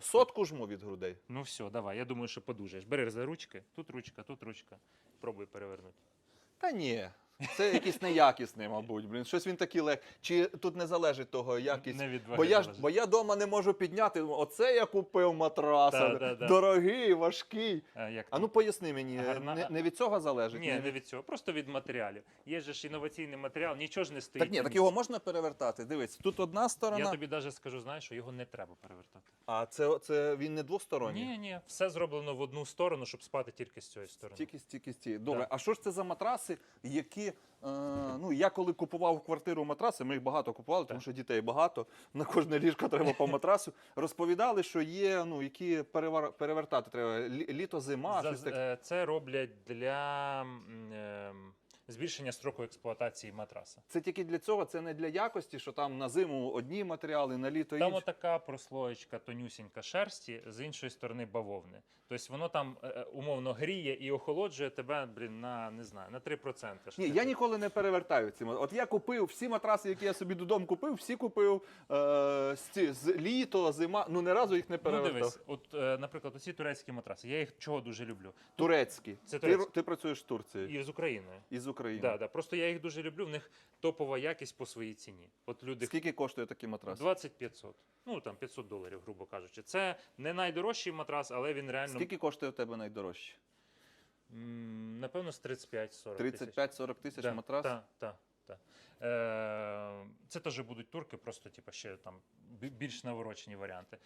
Сотку жму від грудей. Ну все, давай. Я думаю, що подужаєш. Бери за ручки, тут ручка, тут ручка. Пробуй перевернути. Та ні. Це якийсь неякісний, мабуть. Блін, щось він такий лег. Чи тут не залежить того, якість. Не від ваги Бо я, ж, залежить. бо я дома не можу підняти. Оце я купив матраса. Да, да, да. Дорогий, важкий. А, як А ну поясни мені, Гарна- не, не від цього залежить? Ні, не від цього, просто від матеріалів. Є же ж інноваційний матеріал, нічого ж не стоїть. Так ні, на так місці. його можна перевертати. Дивись, тут одна сторона, Я тобі навіть скажу, знаєш, що його не треба перевертати. а це, це він не двосторонній. Ні, ні, все зроблено в одну сторону, щоб спати тільки з цієї сторони. Тільки стільки стільки. Добре, Да. а що ж це за матраси, які. Е, ну, я коли купував квартиру матраси, ми їх багато купували, тому що дітей багато, на кожне ліжко треба по матрасу. Розповідали, що є, ну, які перевар, перевертати треба. Літо, зима, щось таке. е, Це роблять для ем, збільшення строку експлуатації матраса. Це тільки для цього, це не для якості, що там на зиму одні матеріали, на літо Там інші. отака прослоєчка тонюсінька шерсті, з іншої сторони бавовни. Тобто воно там е, е, умовно гріє і охолоджує тебе, блін, на не знаю, на 3%. Ні, я ніколи не перевертаю ці. От я купив всі матраси, які я собі додому купив, всі купив е, з, з літо, зима. Ну не разу їх не Ну дивись, от, е, наприклад, оці турецькі матраси, я їх чого дуже люблю. Турецькі. Це турецькі. ти працюєш з Турцією І з Україною. і з України. Да, да. Просто я їх дуже люблю, в них топова якість по своїй ціні. От люди Скільки коштує такий матрас? 20-500. Ну там 500 доларів, грубо кажучи. Це не найдорожчий матрас, але він реально Скільки коштує у тебе найдорожче? м, напевно з 35-40 тисяч. 35-40 тисяч Да, матрас? Так, так, так. Е, це теж будуть турки, просто типу, ще там бі- більш наворочені варіанти.